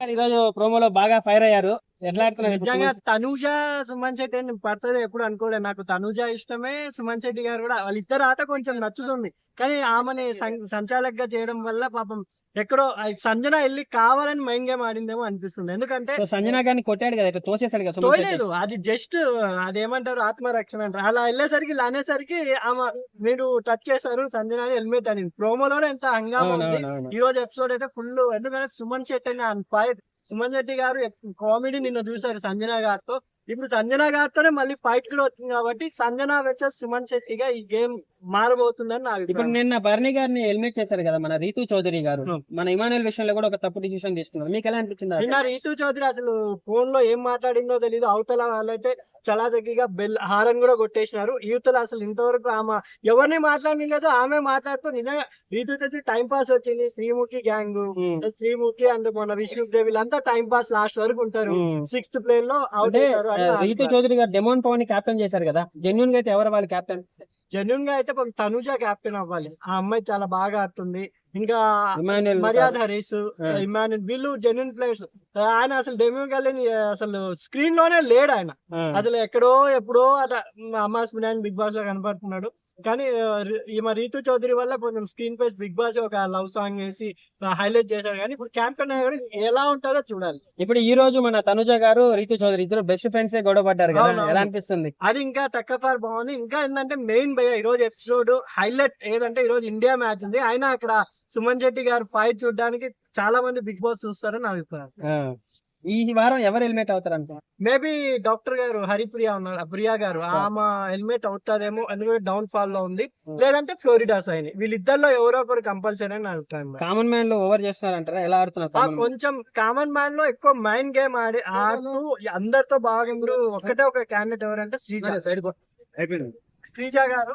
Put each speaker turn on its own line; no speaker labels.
ఈ రోజు ప్రోమోలో బాగా ఫైర్ అయ్యారు. ఎట్లా ఆడుతున్నారు
నిజంగా తనూజ సుమన్ శెట్టి పడుతుంది ఎప్పుడు అనుకోలే నాకు తనూజ ఇష్టమే సుమన్ శెట్టి గారు కూడా. వాళ్ళిద్దరు ఆట కొంచెం నచ్చుతుంది. కానీ ఆమెని సంచాలకుగా చేయడం వల్ల పాపం ఎక్కడో సంజన వెళ్ళి కావాలని మైండ్ గేమ్ ఆడిందేమో అనిపిస్తుంది. ఎందుకంటే
సంజనా గారిని కొట్టాడు కదా ఇట్లా తోసేసాడు కదా.
తోయలేదు. అది జస్ట్ అదేమంటారు ఆత్మరక్షణ అంటారు. అలా వెళ్ళేసరికి ఇలా అనేసరికి ఆమె మీరు టచ్ చేశారు సంజన హెల్మెట్ అని. ప్రోమోలోనే ఎంత హంగామా ఉంది. ఈ రోజు ఎపిసోడ్ అయితే ఫుల్ ఎందుకంటే సుమన్ శెట్టి అని సుమన్ శెట్టి గారు కామెడీ నిన్న చూసారు సంజన గారితో. ఇప్పుడు సంజన గారితోనే మళ్ళీ ఫైట్ కూడా వచ్చింది కాబట్టి సంజన వర్సెస్ సుమన్ శెట్టిగా ఈ గేమ్ మారబోతుందని నా
ఇప్పుడు
అభిప్రాయం
నిన్న భరణి గారిని హెల్మెట్ చేశారు కదా మన రీతు చౌదరి గారు. మన ఇమానుయల్ విషయంలో కూడా ఒక తప్పు డిసిషన్ తీసుకున్నారు మీకు ఎలా అనిపించింది?
నిన్న రీతు చౌదరి అసలు ఫోన్లో ఏం మాట్లాడిందో తెలియదు అవతల వాళ్ళైతే చాలా దగ్గరగా బెల్ హారన్ కూడా కొట్టేసినారు యూతలు అసలు ఇంతవరకు ఆమె ఎవరిని మాట్లాడలేదు ఆమె మాట్లాడుతూ నిజంగా రీతు చౌదరి టైం పాస్ వచ్చింది శ్రీముఖి గ్యాంగ్. శ్రీముఖి అండ్ మన విష్ణు వీళ్ళంతా టైం పాస్ లాస్ట్ వరకు ఉంటారు. సిక్స్త్ ప్లేన్లో అవుట్
రీతు. చౌదరి గారు డెమోన్ పవన్ని కెప్టెన్ చేశారు కదా జెన్యున్గా అయితే ఎవరు వాళ్ళ కెప్టెన్
జెన్యున్గా అయితే తనుజ కెప్టెన్ అవ్వాలి ఆ అమ్మాయి చాలా బాగా ఆడుతుంది ఇంకా
ఇమానుయల్
మర్యాద హరీష్
ఆ.
ఇమానుల్ వీళ్ళు జెన్యున్ ప్లేయర్స్ ఆయన అసలు డెమ్యూ గల్లీని అసలు స్క్రీన్లోనే లేడు ఆయన. అసలు ఎక్కడో ఎప్పుడో అట అమ్మాస్ బిర్యానీ బిగ్ బాస్లో కనపడుతున్నాడు. కానీ ఈమె రీతు చౌదరి వల్ల కొంచెం స్క్రీన్ పేస్ బిగ్ బాస్ ఒక లవ్ సాంగ్ వేసి హైలైట్ చేశాడు. కానీ ఇప్పుడు క్యాప్టెన్ అయ్యాడు ఎలా ఉంటుందో చూడాలి.
ఇప్పుడు ఈ రోజు మన తనుజ గారు రీతు చౌదరి ఇద్దరు బెస్ట్ ఫ్రెండ్స్ గొడవ పడ్డారు కదా. ఎలా అనిపిస్తుంది?
అది ఇంకా టక్కఫార్ బాగుంది. ఇంకా ఏంటంటే మెయిన్ భయ ఈ రోజు ఎపిసోడ్ హైలైట్ ఏదంటే ఈ రోజు ఇండియా మ్యాచ్ ఉంది. అయినా అక్కడ సుమన్ శెట్టి గారు ఫైట్ చూడడానికి చాలా మంది బిగ్ బాస్ చూస్తారని నా అభిప్రాయం.
ఈ వారం ఎవరు హెల్మెట్ అవుతారు అనుకో
మేబీ డాక్టర్ గారు హరిప్రియ ఉన్నారు ప్రియా గారు. ఆమె హెల్మెట్ అవుతాదేమో ఎందుకంటే డౌన్ ఫాల్లో ఉంది లేదంటే ఫ్లోరిడా సైన్. వీళ్ళిద్దరిలో ఎవరో ఒకరు కంపల్సరీ అని నా అభిప్రాయం భయ్యా.
కామన్ మ్యాన్లో ఓవర్ చేస్తున్నారంటారా? ఎలా ఆడుతున్నారు?
కొంచెం కామన్ మ్యాన్? లో ఎక్కువ మైండ్ గేమ్ ఆడి ఆడుతూ అందరితో బాగా ఇప్పుడు ఒక్కటే ఒక క్యాండిడేట్ ఎవరంటే శ్రీజ. శ్రీజ గారు.